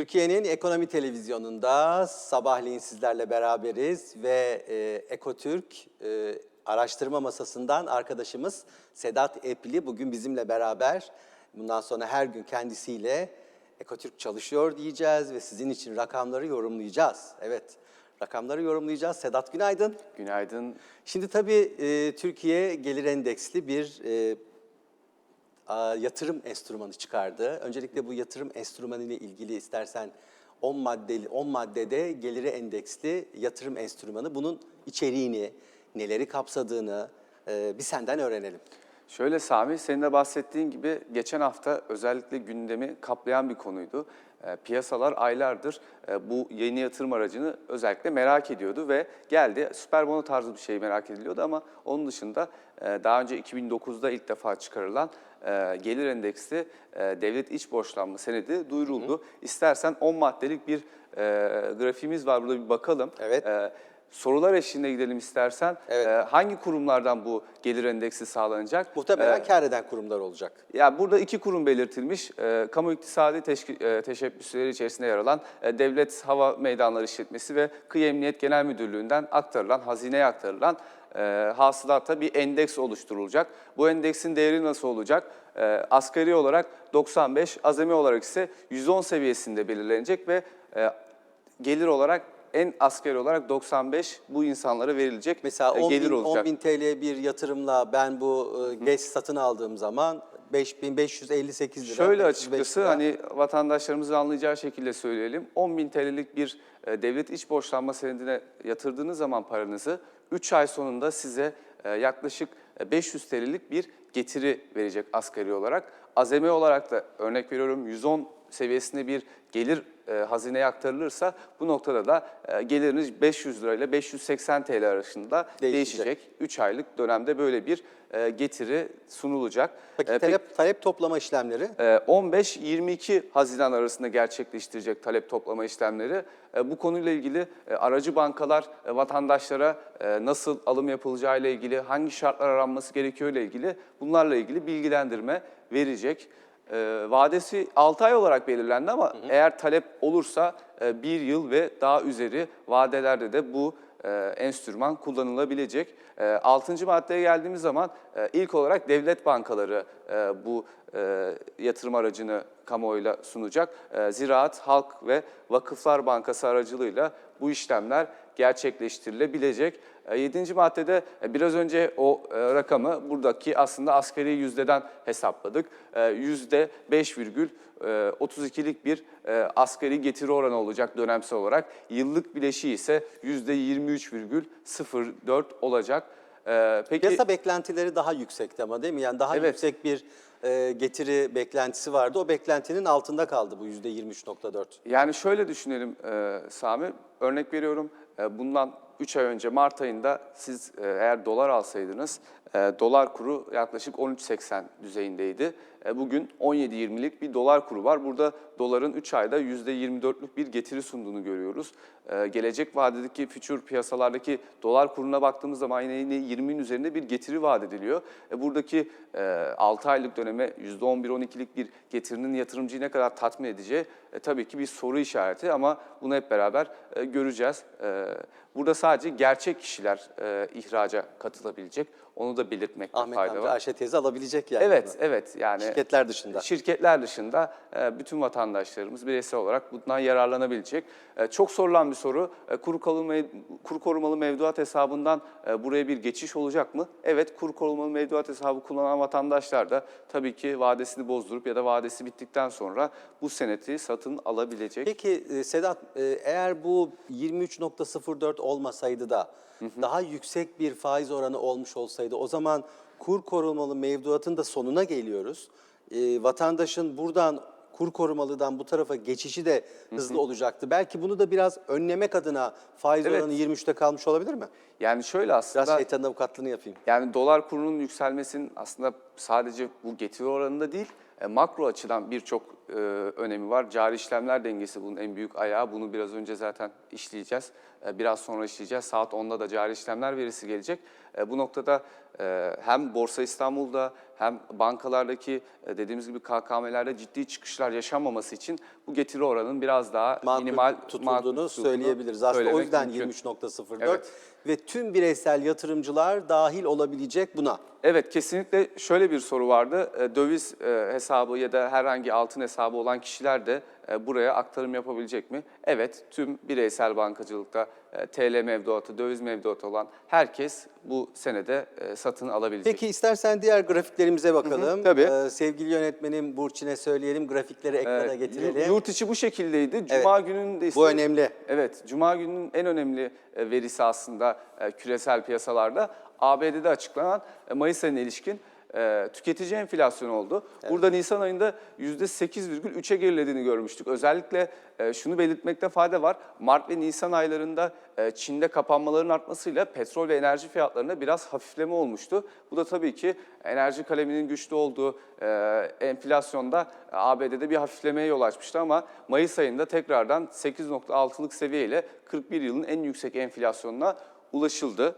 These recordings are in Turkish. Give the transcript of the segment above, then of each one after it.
Türkiye'nin ekonomi televizyonunda sabahleyin sizlerle beraberiz ve e, Ekotürk e, araştırma masasından arkadaşımız Sedat Epli bugün bizimle beraber. Bundan sonra her gün kendisiyle Ekotürk çalışıyor diyeceğiz ve sizin için rakamları yorumlayacağız. Evet, rakamları yorumlayacağız. Sedat günaydın. Günaydın. Şimdi tabii e, Türkiye gelir endeksli bir e, yatırım enstrümanı çıkardı. Öncelikle bu yatırım enstrümanı ile ilgili istersen 10 maddeli 10 maddede geliri endeksli yatırım enstrümanı bunun içeriğini, neleri kapsadığını e, bir senden öğrenelim. Şöyle Sami, senin de bahsettiğin gibi geçen hafta özellikle gündemi kaplayan bir konuydu. E, piyasalar aylardır e, bu yeni yatırım aracını özellikle merak ediyordu ve geldi. Süper bono tarzı bir şey merak ediliyordu ama onun dışında e, daha önce 2009'da ilk defa çıkarılan gelir endeksli devlet iç borçlanma senedi duyuruldu. İstersen 10 maddelik bir grafiğimiz var burada bir bakalım. Evet. E, Sorular eşliğinde gidelim istersen. Evet. Ee, hangi kurumlardan bu gelir endeksi sağlanacak? Muhtemelen Ee, kar eden kurumlar olacak. ya burada iki kurum belirtilmiş. Ee, kamu iktisadi teşki- e, teşebbüsleri içerisinde yer alan e, Devlet Hava Meydanları İşletmesi ve Kıyı Emniyet Genel Müdürlüğü'nden aktarılan, hazineye aktarılan e, hasılata bir endeks oluşturulacak. Bu endeksin değeri nasıl olacak? E, asgari olarak 95, azami olarak ise 110 seviyesinde belirlenecek ve e, gelir olarak en asgari olarak 95 bu insanlara verilecek Mesela e, 10 gelir bin, olacak. 10 bin TL bir yatırımla ben bu e, GES satın aldığım zaman 5558 lira. Şöyle 35 açıkçası lira. hani vatandaşlarımızın anlayacağı şekilde söyleyelim. 10 bin TL'lik bir e, devlet iç borçlanma senedine yatırdığınız zaman paranızı 3 ay sonunda size e, yaklaşık e, 500 TL'lik bir getiri verecek asgari olarak. Azami olarak da örnek veriyorum 110 seviyesinde bir gelir e, hazineye aktarılırsa bu noktada da e, geliriniz 500 lira ile 580 TL arasında Değişecek. değişecek. 3 aylık dönemde böyle bir e, getiri sunulacak. Peki E, talep, talep toplama işlemleri? ee, 15-22 Haziran arasında gerçekleştirecek talep toplama işlemleri. Ee, Bu konuyla ilgili e, aracı bankalar e, vatandaşlara e, nasıl alım yapacağı ile ilgili, hangi şartlar aranması gerekiyor ile ilgili bunlarla ilgili bilgilendirme verecek. Ee, Vadesi 6 ay olarak belirlendi ama eğer talep olursa 1 yıl ve daha üzeri vadelerde de bu e, enstrüman kullanılabilecek. 6. maddeye geldiğimiz zaman e, ilk olarak devlet bankaları e, bu e, yatırım aracını kamuoyuyla sunacak. E, Ziraat, Halk ve Vakıflar Bankası aracılığıyla bu işlemler gerçekleştirilebilecek. 7. maddede e, biraz önce o e, rakamı buradaki aslında asgari yüzdeden hesapladık. E, Yüzde 5,32'lik bir e, asgari getiri oranı olacak dönemsel olarak. Yıllık bileşiği ise yüzde 23,04 olacak. E, Peki Piyasa beklentileri daha yüksekti ama değil mi? Yani daha Evet. yüksek bir e, getiri beklentisi vardı. O beklentinin altında kaldı bu %23.4. Yani şöyle düşünelim e, Sami, örnek veriyorum e, bundan 3 ay önce Mart ayında siz e, eğer dolar alsaydınız e, dolar kuru yaklaşık 13.80 düzeyindeydi. E, bugün 17.20'lik bir dolar kuru var. Burada doların 3 ayda %24'lük bir getiri sunduğunu görüyoruz. E, gelecek vadedeki future piyasalardaki dolar kuruna baktığımız zaman yine, yine 20'nin üzerinde bir getiri vaat ediliyor. E, buradaki e, 6 aylık döneme %11-12'lik bir getirinin yatırımcıyı ne kadar tatmin edeceği e, tabii ki bir soru işareti ama bunu hep beraber e, göreceğiz. E, burada sadece gerçek kişiler e, ihraca katılabilecek. Onu da belirtmekte Ahmet fayda amca var. Ayşe teyze alabilecek yani. Evet, bunu. evet. Yani Şirketler dışında. Şirketler dışında e, bütün vatandaşlarımız bireysel olarak bundan yararlanabilecek. E, Çok sorulan bir soru. E, Kuru korumalı, kuru korumalı mevduat hesabından buraya bir geçiş olacak mı? Evet, kuru korumalı mevduat hesabı kullanan vatandaşlar da tabii ki vadesini bozdurup ya da vadesi bittikten sonra bu seneti satın alabilecek. Peki Sedat eğer bu 23.04 olmasaydı da daha yüksek bir faiz oranı olmuş olsaydı o zaman kur korumalı mevduatın da sonuna geliyoruz. E, vatandaşın buradan kur korumalıdan bu tarafa geçişi de hızlı olacaktı. Belki bunu da biraz önlemek adına faiz Evet. oranı 23'te kalmış olabilir mi? Yani şöyle Biraz aslında... şeytanın avukatlığını yapayım. Yani dolar kurunun yükselmesinin aslında sadece bu getiri oranında değil, e, makro açıdan birçok e, önemi var. Cari işlemler dengesi bunun en büyük ayağı. Bunu biraz önce zaten işleyeceğiz. E, biraz sonra işleyeceğiz. Saat 10'da da cari işlemler verisi gelecek. E, bu noktada e, hem Borsa İstanbul'da hem bankalardaki e, dediğimiz gibi KKM'lerde ciddi çıkışlar yaşanmaması için bu getiri oranının biraz daha makul minimal tutulduğunu söyleyebiliriz. Aslında o yüzden mümkün. 23.04 Evet. ve tüm bireysel yatırımcılar dahil olabilecek buna. Evet kesinlikle şöyle bir soru vardı. E, Döviz e, hesabı ya da herhangi altın hesabı olan kişiler de e, buraya aktarım yapabilecek mi? Evet tüm bireysel bankacılıkta e, TL mevduatı, döviz mevduatı olan herkes bu senede e, satın alabilecek. Peki istersen diğer grafiklerimize bakalım. tabii. Ee, sevgili yönetmenim Burçin'e söyleyelim, grafikleri ekrana E, getirelim. Yurt içi bu şekildeydi. Cuma gününde ise... Bu önemli. Evet, Cuma gününün en önemli verisi aslında küresel piyasalarda ABD'de açıklanan Mayıs ayına ilişkin e, tüketici enflasyonu oldu. Burada Nisan ayında %8,3'e gerilediğini görmüştük. Özellikle e, şunu belirtmekte fayda var. Mart ve Nisan aylarında e, Çin'de kapanmaların artmasıyla petrol ve enerji fiyatlarında biraz hafifleme olmuştu. Bu da tabii ki enerji kaleminin güçlü olduğu e, enflasyonda e, ABD'de bir hafiflemeye yol açmıştı ama Mayıs ayında tekrardan 8.6'lık seviyeyle 41 yılın en yüksek enflasyonuna ulaşıldı.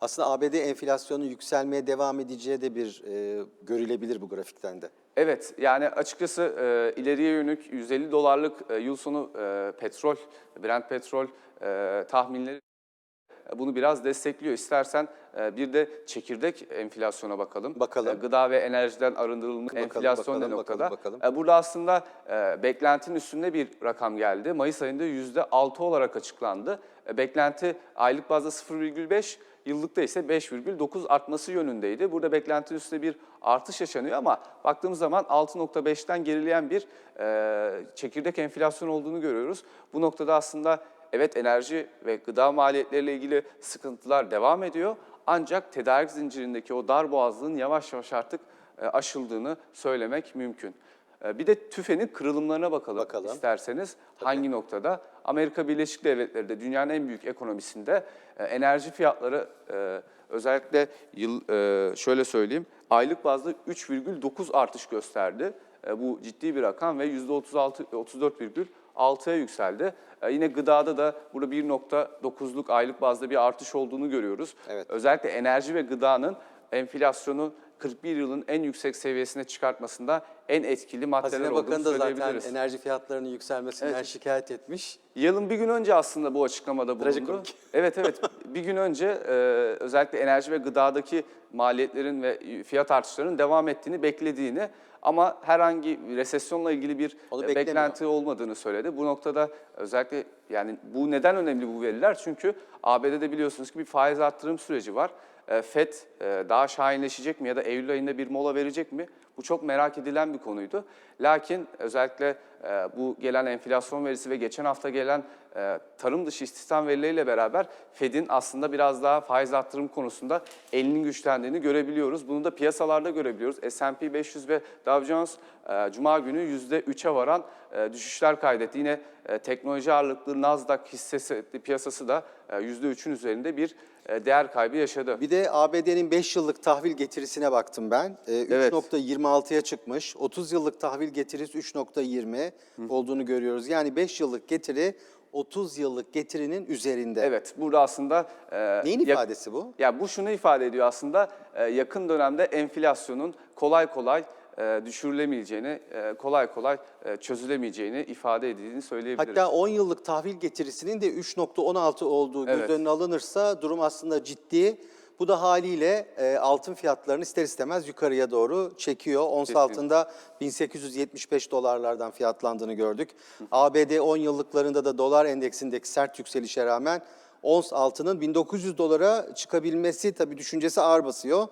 Aslında ABD enflasyonu yükselmeye devam edeceği de bir e, görülebilir bu grafikten de. Evet yani açıkçası e, ileriye yönük 150 dolarlık e, yıl sonu e, petrol, Brent petrol e, tahminleri e, bunu biraz destekliyor. İstersen e, bir de çekirdek enflasyona bakalım. Bakalım. E, Gıda ve enerjiden arındırılmış Bakalım, enflasyon ne bakalım, noktada? bakalım, E, Burada aslında beklentinin üstünde bir rakam geldi. Mayıs ayında %6 olarak açıklandı. Beklenti aylık bazda 0,5, yıllıkta ise 5,9 artması yönündeydi. Burada beklentinin üstünde bir artış yaşanıyor ama baktığımız zaman 6.5'ten gerileyen bir e, çekirdek enflasyon olduğunu görüyoruz. Bu noktada aslında evet enerji ve gıda maliyetleriyle ilgili sıkıntılar devam ediyor. Ancak tedarik zincirindeki o dar boğazlığın yavaş yavaş artık e, aşıldığını söylemek mümkün. E, Bir de tüfenin kırılımlarına bakalım, Bakalım. isterseniz. Hangi noktada? Amerika Birleşik Devletleri de dünyanın en büyük ekonomisinde e, enerji fiyatları e, özellikle yıl e, şöyle söyleyeyim aylık bazda 3,9 artış gösterdi. E, Bu ciddi bir rakam ve %36 34,6'ya yükseldi. E, Yine gıdada da burada 1.9'luk aylık bazda bir artış olduğunu görüyoruz. Evet. Özellikle enerji ve gıdanın enflasyonu 41 yılın en yüksek seviyesine çıkartmasında en etkili maddeler Hazine olduğunu Bakanı da zaten söyleyebiliriz. enerji fiyatlarının yükselmesinden Evet. şikayet etmiş. Yılın bir gün önce aslında bu açıklamada bulundu. Trajikomik. Evet evet bir gün önce e, özellikle enerji ve gıdadaki maliyetlerin ve fiyat artışlarının devam ettiğini beklediğini ama herhangi bir resesyonla ilgili bir Onu e, beklemiyor. beklenti olmadığını söyledi. Bu noktada özellikle yani bu neden önemli bu veriler? Çünkü ABD'de biliyorsunuz ki bir faiz arttırım süreci var. FED e, daha şahinleşecek mi ya da Eylül ayında bir mola verecek mi? Bu çok merak edilen bir konuydu. Lakin özellikle e, bu gelen enflasyon verisi ve geçen hafta gelen e, tarım dışı istihdam verileriyle beraber Fed'in aslında biraz daha faiz arttırım konusunda elinin güçlendiğini görebiliyoruz. Bunu da piyasalarda görebiliyoruz. S&P 500 ve Dow Jones e, Cuma günü %3'e varan e, düşüşler kaydetti. Yine e, teknoloji ağırlıklı Nasdaq hissesi piyasası da e, %3'ün üzerinde bir e, değer kaybı yaşadı. Bir de ABD'nin 5 yıllık tahvil getirisine baktım ben. Ee, Evet. 3.26'ya çıkmış. 30 yıllık tahvil getirisi 3.20 olduğunu görüyoruz. Yani 5 yıllık getiri 30 yıllık getirinin üzerinde. Evet, burada aslında... e, Neyin ifadesi bu? Ya bu şunu ifade ediyor aslında, e, yakın dönemde enflasyonun kolay kolay e, düşürülemeyeceğini, e, kolay kolay e, çözülemeyeceğini ifade edildiğini söyleyebiliriz. Hatta 10 yıllık tahvil getirisinin de 3.16 olduğu göz Evet. önüne alınırsa durum aslında ciddi. Bu da haliyle e, altın fiyatlarını ister istemez yukarıya doğru çekiyor. Ons Kesinlikle. altında 1875 dolarlardan fiyatlandığını gördük. ABD 10 yıllıklarında da dolar endeksindeki sert yükselişe rağmen ons altının 1900 dolara çıkabilmesi tabii düşüncesi ağır basıyor.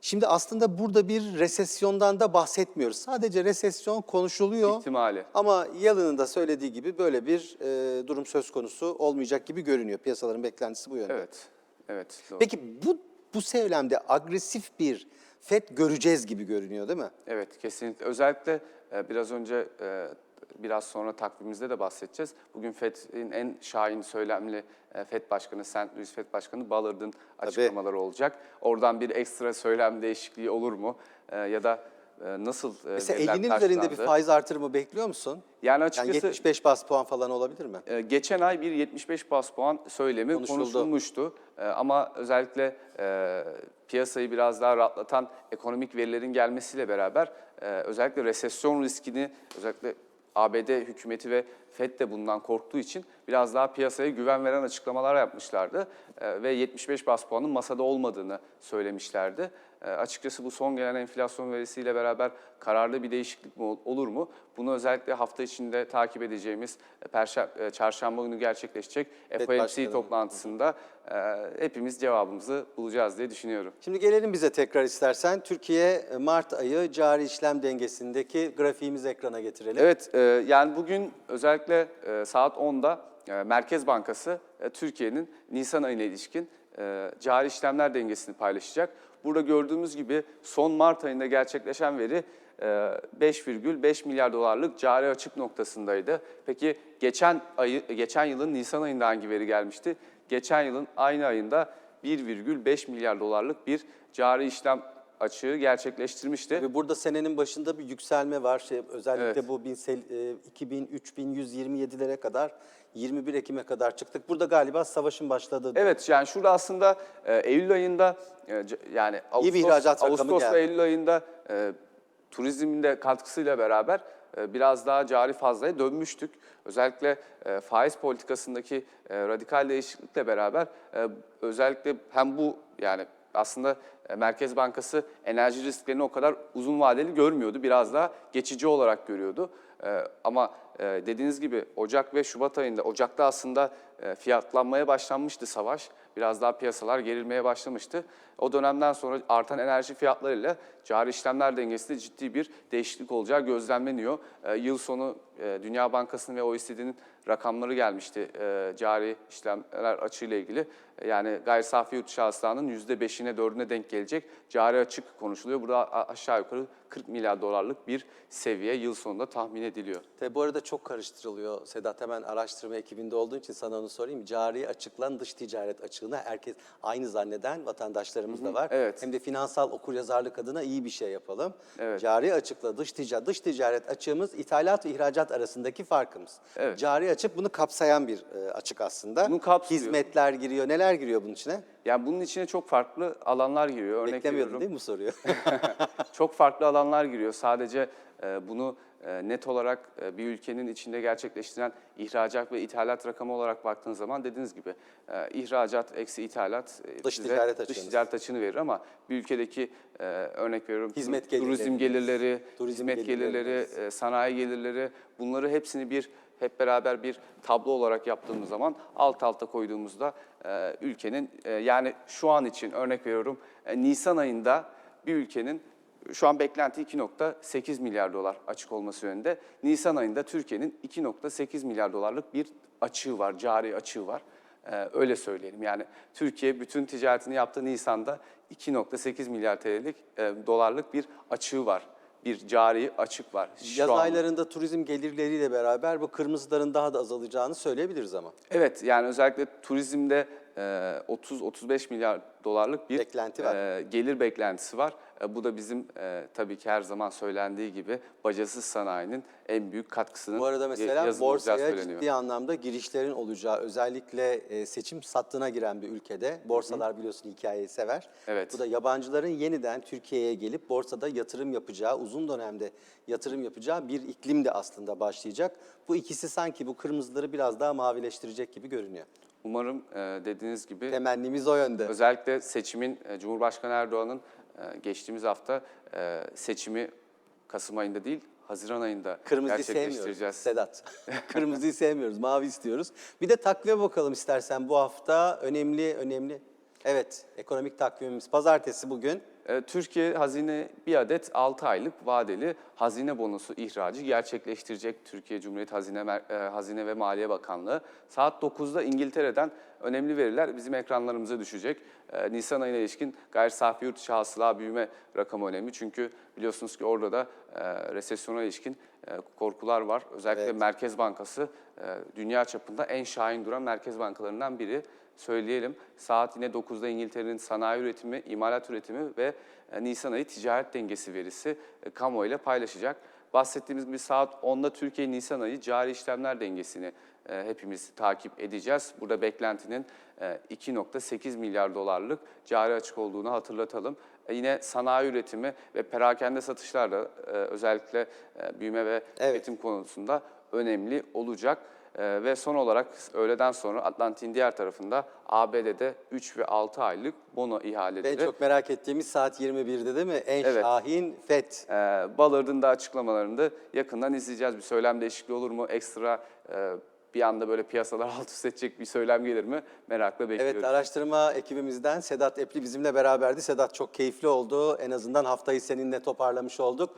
Şimdi aslında burada bir resesyondan da bahsetmiyoruz. Sadece resesyon konuşuluyor. İhtimali. Ama Yalın'ın da söylediği gibi böyle bir e, durum söz konusu olmayacak gibi görünüyor. Piyasaların beklentisi bu yönde. Evet, evet. Doğru. Peki bu bu söylemde agresif bir FED göreceğiz gibi görünüyor değil mi? Evet, kesinlikle. Özellikle e, biraz önce, e, biraz sonra takvimimizde de bahsedeceğiz. Bugün FED'in en şahin söylemli e, FED Başkanı, St. Louis FED Başkanı Ballard'ın açıklamaları olacak. Oradan bir ekstra söylem değişikliği olur mu? Ya da nasıl e, Mesela veriler 50'nin üzerinde bir faiz artırımı bekliyor musun? Yani Yani açıkçası 75 bas puan falan olabilir mi? e, geçen ay bir 75 bas puan söylemi Konuşuldu. konuşulmuştu. E, ama özellikle e, piyasayı biraz daha rahatlatan ekonomik verilerin gelmesiyle beraber e, özellikle resesyon riskini özellikle ABD hükümeti ve FED de bundan korktuğu için biraz daha piyasaya güven veren açıklamalar yapmışlardı. Ve 75 bas puanın masada olmadığını söylemişlerdi. E, açıkçası bu son gelen enflasyon verisiyle beraber kararlı bir değişiklik mi ol- olur mu? Bunu özellikle hafta içinde takip edeceğimiz e, Perşembe, Çarşamba günü gerçekleşecek FOMC toplantısında e, hepimiz cevabımızı bulacağız diye düşünüyorum. Şimdi gelelim bize tekrar istersen. Türkiye e, Mart ayı cari işlem dengesindeki grafiğimizi ekrana getirelim. Evet, e, yani bugün özellikle e, saat 10'da e, Merkez Bankası e, Türkiye'nin Nisan ayına ilişkin e, cari işlemler dengesini paylaşacak. Burada gördüğümüz gibi son Mart ayında gerçekleşen veri e, 5,5 milyar dolarlık cari açık noktasındaydı. Peki geçen ayı geçen yılın Nisan ayında hangi veri gelmişti? Geçen yılın aynı ayında 1,5 milyar dolarlık bir cari işlem açığı gerçekleştirmişti. Ve burada senenin başında bir yükselme var. Şey, özellikle Evet. bu 2000, 3127'lere kadar 21 Ekim'e kadar çıktık. Burada galiba savaşın başladığı Evet yani şurada aslında e, Eylül ayında e, yani Ağustos, Ağustos ve Eylül ayında e, turizmin de katkısıyla beraber e, biraz daha cari fazlaya dönmüştük. Özellikle e, faiz politikasındaki e, radikal değişiklikle beraber özellikle hem bu yani aslında Merkez Bankası enerji risklerini o kadar uzun vadeli görmüyordu. Biraz daha geçici olarak görüyordu. Ama e, dediğiniz gibi Ocak ve Şubat ayında, Ocak'ta aslında e, fiyatlanmaya başlanmıştı savaş. Biraz daha piyasalar gerilmeye başlamıştı. O dönemden sonra artan enerji fiyatlarıyla cari işlemler dengesinde ciddi bir değişiklik olacağı gözlemleniyor. E, yıl sonu e, Dünya Bankası'nın ve OECD'nin rakamları gelmişti e, cari işlemler açığıyla ilgili. Yani gayri safi yurt içi hasılanın %5'ine 4'üne denk gelecek cari açık konuşuluyor. Burada aşağı yukarı 40 milyar dolarlık bir seviye yıl sonunda tahmin ediliyor. Tabii bu arada çok karıştırılıyor Sedat. Hemen araştırma ekibinde olduğu için sana onu sorayım. Cari açıklan dış ticaret açığını herkes aynı zanneden vatandaşlarımız da var. evet. Hem de finansal okuryazarlık adına iyi bir şey yapalım. Evet. Cari açıkla dış ticaret, dış ticaret açığımız ithalat ve ihracat arasındaki farkımız. Evet. Cari açık bunu kapsayan bir e, açık aslında. Bunu kapsıyor. Hizmetler giriyor. Neler giriyor bunun içine? Yani bunun içine çok farklı alanlar giriyor. Örnek Beklemiyordun veriyorum. değil mi bu soruyu? Çok farklı alanlar giriyor. Sadece e, bunu e, net olarak e, bir ülkenin içinde gerçekleştiren ihracat ve ithalat rakamı olarak baktığın zaman dediğiniz gibi ihracat eksi ithalat Dış ticaret dış ticaret açığını verir ama bir ülkedeki örnek veriyorum Hizmet turizm gelirleri, gelirleri, turizm hizmet gelirleri, gelirleri, sanayi gelirleri bunları hepsini bir hep beraber bir tablo olarak yaptığımız zaman alt alta koyduğumuzda e, ülkenin e, yani şu an için örnek veriyorum e, Nisan ayında bir ülkenin şu an beklenti 2.8 milyar dolar açık olması yönünde. Nisan ayında Türkiye'nin 2.8 milyar dolarlık bir açığı var, cari açığı var. Ee, öyle söyleyelim. Yani Türkiye bütün ticaretini yaptığı Nisan'da 2.8 milyar TL'lik e, dolarlık bir açığı var. Bir cari açık var. Şu Yaz anda. aylarında turizm gelirleriyle beraber bu kırmızıların daha da azalacağını söyleyebiliriz ama. Evet yani özellikle turizmde 30-35 milyar dolarlık bir Beklenti var. e, gelir beklentisi var. E, Bu da bizim e, tabii ki her zaman söylendiği gibi bacasız sanayinin en büyük katkısının Bu arada mesela borsaya ciddi anlamda girişlerin olacağı, özellikle seçim sattığına giren bir ülkede, borsalar biliyorsun hikayeyi sever. Evet. Bu da yabancıların yeniden Türkiye'ye gelip borsada yatırım yapacağı, uzun dönemde yatırım yapacağı bir iklim de aslında başlayacak. Bu ikisi sanki bu kırmızıları biraz daha mavileştirecek gibi görünüyor. Umarım e, dediğiniz gibi Temennimiz o yönde. Özellikle seçimin, e, Cumhurbaşkanı Erdoğan'ın e, geçtiğimiz hafta seçimi Kasım ayında değil, Haziran ayında Kırmızıyı sevmiyoruz gerçekleştireceğiz. Sedat. Kırmızıyı sevmiyoruz, mavi istiyoruz. Bir de takvime bakalım istersen bu hafta. Önemli, önemli. Evet, ekonomik takvimimiz pazartesi bugün. E, Türkiye hazine bir adet 6 aylık vadeli hazine bonosu ihracı gerçekleştirecek Türkiye Cumhuriyeti Hazine, e, Hazine ve Maliye Bakanlığı. Saat 9'da İngiltere'den önemli veriler bizim ekranlarımıza düşecek. E, Nisan ayına ilişkin gayri safi yurt içi hasıla büyüme rakamı önemli. Çünkü biliyorsunuz ki orada da e, resesyona ilişkin e, korkular var. Özellikle Evet. Merkez Bankası e, dünya çapında en şahin duran merkez bankalarından biri. Söyleyelim. Saat yine 9'da İngiltere'nin sanayi üretimi, imalat üretimi ve e, Nisan ayı ticaret dengesi verisi e, kamuoyuyla paylaşacak. Bahsettiğimiz gibi saat 10'da Türkiye Nisan ayı cari işlemler dengesini e, hepimiz takip edeceğiz. Burada beklentinin e, 2.8 milyar dolarlık cari açık olduğunu hatırlatalım. Yine sanayi üretimi ve perakende satışlarla özellikle büyüme ve Evet. tüketim konusunda önemli olacak. E, ve son olarak öğleden sonra Atlantik'in diğer tarafında ABD'de 3 ve 6 aylık bono En ihaleleri çok merak ettiğimiz saat 21'de değil mi? En Evet. Şahin FED. e, Ballard'ın da açıklamalarını da yakından izleyeceğiz. Bir söylem değişikliği olur mu? Ekstra e, bir anda böyle piyasalar alt üst edecek bir söylem gelir mi? Merakla bekliyoruz. Evet araştırma ekibimizden Sedat Epli bizimle beraberdi. Sedat çok keyifli oldu. En azından haftayı seninle toparlamış olduk.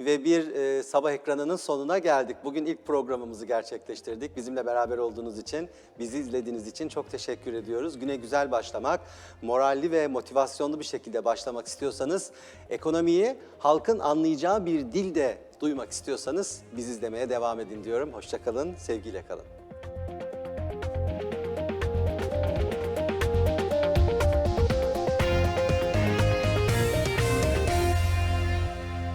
Ve bir e, sabah ekranının sonuna geldik. Bugün ilk programımızı gerçekleştirdik. Bizimle beraber olduğunuz için, bizi izlediğiniz için çok teşekkür ediyoruz. Güne güzel başlamak, moralli ve motivasyonlu bir şekilde başlamak istiyorsanız, ekonomiyi halkın anlayacağı bir dilde duymak istiyorsanız bizi izlemeye devam edin diyorum. Hoşçakalın, sevgiyle kalın.